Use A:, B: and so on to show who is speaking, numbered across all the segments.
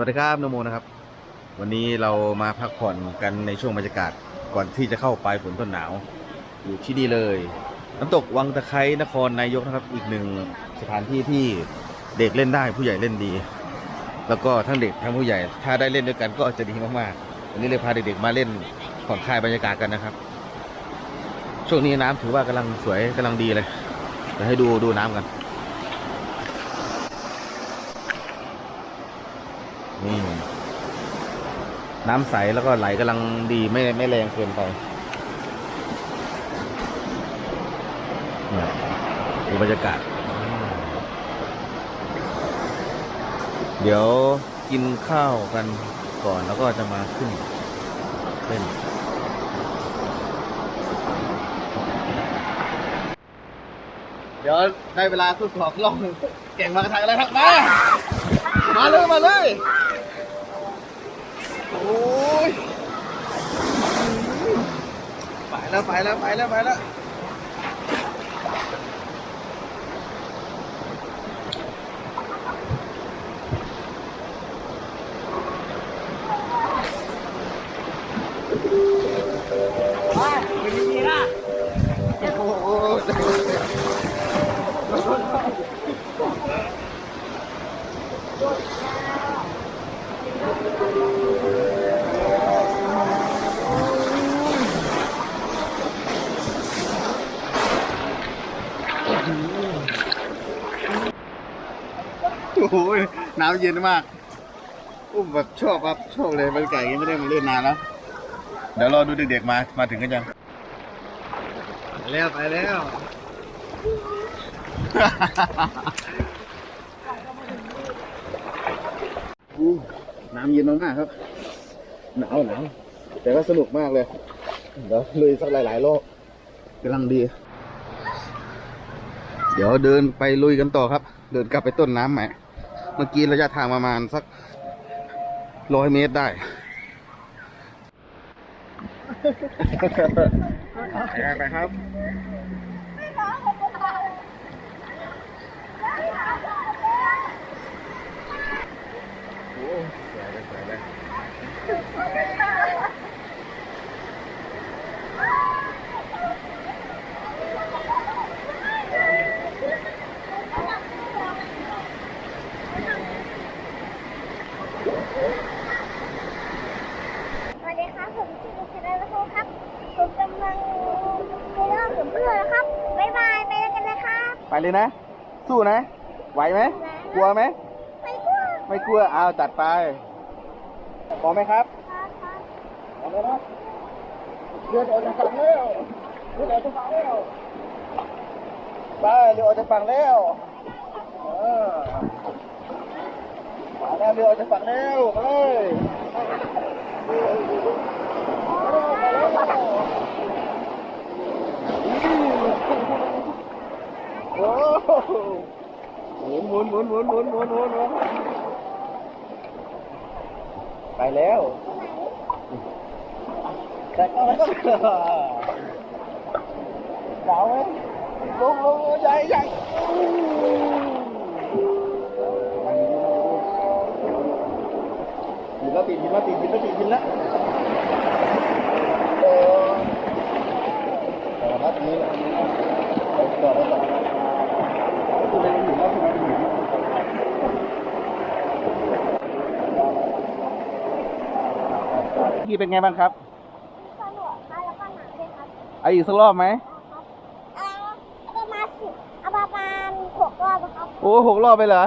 A: สวัสดีครับนโมนะครับ วันนี้เรามาพักผ่อนกันในช่วงบรรยากาศก่อนที่จะเข้าปลายฝนต้นหนาว อยู่ที่นี่เลย น้ำตกวังตะไคร้นครนายกนะครับ อีกหนึ่งสถานที่ที่เด็กเล่นได้ผู้ใหญ่เล่นดี แล้วก็ทั้งเด็กทั้งผู้ใหญ่ ถ้าได้เล่นด้วยกันก็จะดีมากๆวันนี้เลยพาเด็กๆมาเล่นผ่อนคลายบรรยากาศกันนะครับ ช่วงนี้น้ำถือว่ากำลังสวยกำลังดีเลยเดี๋ยวให้ดูดูน้ำกัน น้ำใสแล้วก็ไหลกำลังดีไม่ไม่แรงเกินไปดูบรรยากาศ เดี๋ยวกินข้าวกันก่อนแล้วก็จะมาขึ้นเล่นเดี๋ยวได้เวลาทดสอบล่องเก่งมากระทางแล้วครับมา มาเลย มาเลย โอ้ยไป แล้วไปแล้วไปแล้วไปแล้ว โอ้โหน้ำเย็นมากอุ้มแบบชอบครับชอบเลยบรรยากาศอย่างนี้ไม่ได้มาเล่นนานแล้วเดี๋ยวรอดูเด็กๆมามาถึงกันยังไปแล้วไปแล้วอู้น้ำเย็นมากๆครับหนาวหนาวแต่ก็สนุกมากเลยเดี๋ยวลุยสักหลายๆรอบกำลังดี เดี๋ยวเดินไปลุยกันต่อครับ เดินกลับไปต้นน้ำใหม่ เมื่อกี้ระยะทางประมาณสักร้อยเมตรได้ ไปครับโอ้สวยเลยสวยเลย
B: สวัสดีครับ ผมชื่อชนะรัตน์ครับ ผมกำลังไปเล่าถึงเพื่อนแล้วครับ บ๊ายบาย ไปแล้วกัน
A: เลยนะ สู้นะ ไหวไหมกลัวไหม
B: ไปกลัว
A: ไม่กลัวเอาจัดไปพร้อมไหมครับพร้อมแล้วนะเรือออกจากฝั่งแล้วเรือออกจากฝั่งแล้วไปเรือออกจากฝั่งแล้วเออมาแล้วเรือออกจากฝั่งแล้วไปเลยโอ้โหหมุนหมุนหมุนหมุนหมุนหมุนหมุนไปแล้วแต่ก็ไม่ต้องเดาไหมลงลงใหญ่ใหญ่ยินแล้วติดยินแล้วติดยินแล้วติดยินแล้วโอ้แต่ละนัดนี้ต่อแล้วต่อคุณเป็นหินแล้วคุณเป็นหิน พี่เป็นไงบ้างครับ
B: สนุกครับแล้วก็หนักด้วยครับ
A: เอาอีกสักรอบไหม
B: เอาประมาณสิบเอาประมาณหกรอบนะครับ
A: โอ้หกรอบไปเหรอ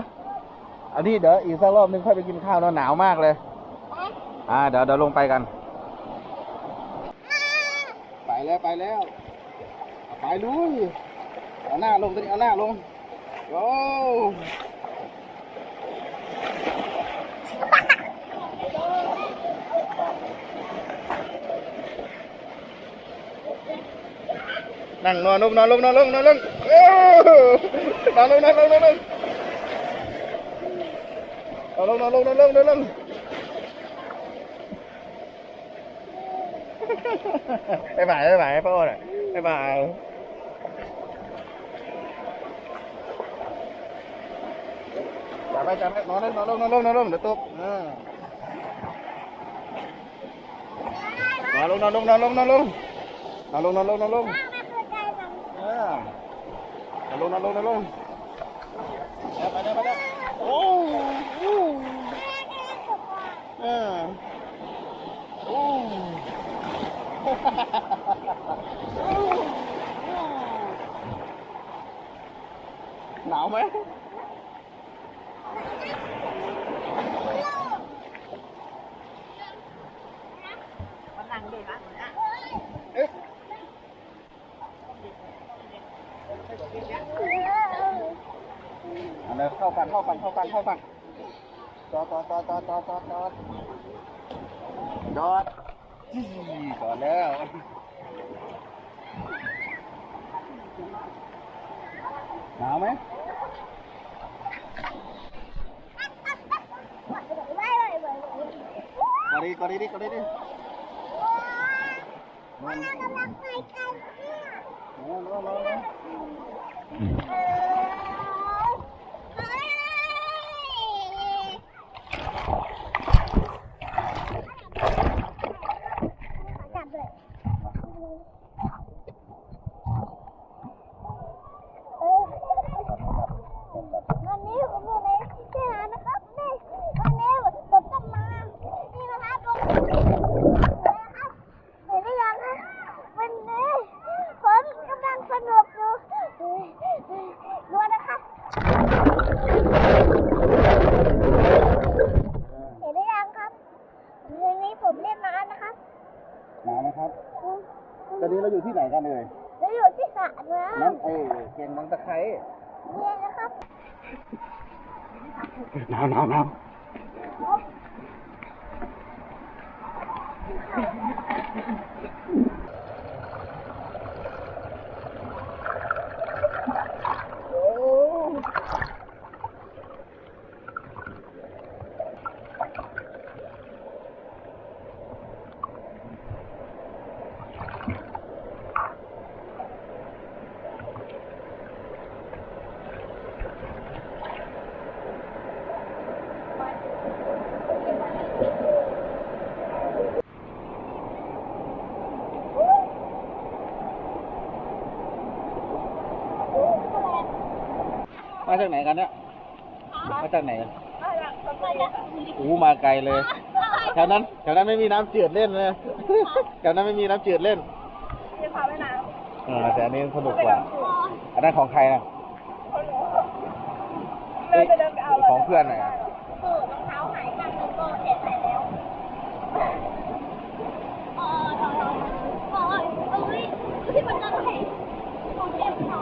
A: อันนี้เดี๋ยวอีกสักรอบนึงค่อยไปกินข้าวเนอะหนาวมากเลย
B: ไป
A: อ่าเดี๋ยวเดี๋ยวลงไปกัน ไปแล้วไปแล้วเอาไปลุยเอาหน้าลงตอนนี้เอาหน้าลงโอ้ นั่งนอนลงนอนลงนอนลงนอนลงโอ้นอนลงนอนลงนอนลงนอนลงนอนลงนอนลงนอนลงบ๊ายบายบ๊ายบายพ่อหน่อยบ๊ายบายไปไปจับไปนอนลงนอนลงนอนลงนอนลงเดี๋ยวตกเออนอนลงนอนลงนอนลงนอนลงนอนลงนอนลงนอนลง ลงนะลงนะลงไปได้ไปได้โอ้โหเออโอ้หนาวไหม อันนี้เข้าฝั่งเข้าฝั่งเข้าฝั่งเข้าฝั่งจอดจอดจอดจอดจอดจอดจอดจอดอี้จอดแล้วหนาวไหม
B: ไม่เลยเลย
A: กอดดีกอดดีดิกอดดีดิ
B: มันกำลังไปไกล Hum. ดูนะครับเห็นหรือยังครับวันนี้ผมเล่นน้ำนะครับ
A: หนาวไหมครับ ตอนนี้เราอยู่ที่ไหนกันเลย
B: แล้วอยู่ที่สระน้
A: น้ำเอ้ยเก่งน้ำตะไคร้
B: เนี่ยนะครับ
A: หนาวหนาวหนาว มาจากไหนกันเนี่ยมาจากไหนกันโอ้มาไกลเลย แถวนั้น แถวนั้นไม่มีน้ำจืดเล่นเลย แถวนั้นไม่มีน้ำจืดเล่น
C: จะพาไปไหน
A: เออแต่อันนี้สนุกกว่า อันนั้นของใครนะ
C: เราจะเดินไปเอา
A: ของเพื่อนหน่อยอะ
B: เออรองเท้าหายกันแล้วก็เห็นหายแล้วเออเออเออเอ้ยที่มันจะไหนของเจ็บหนอ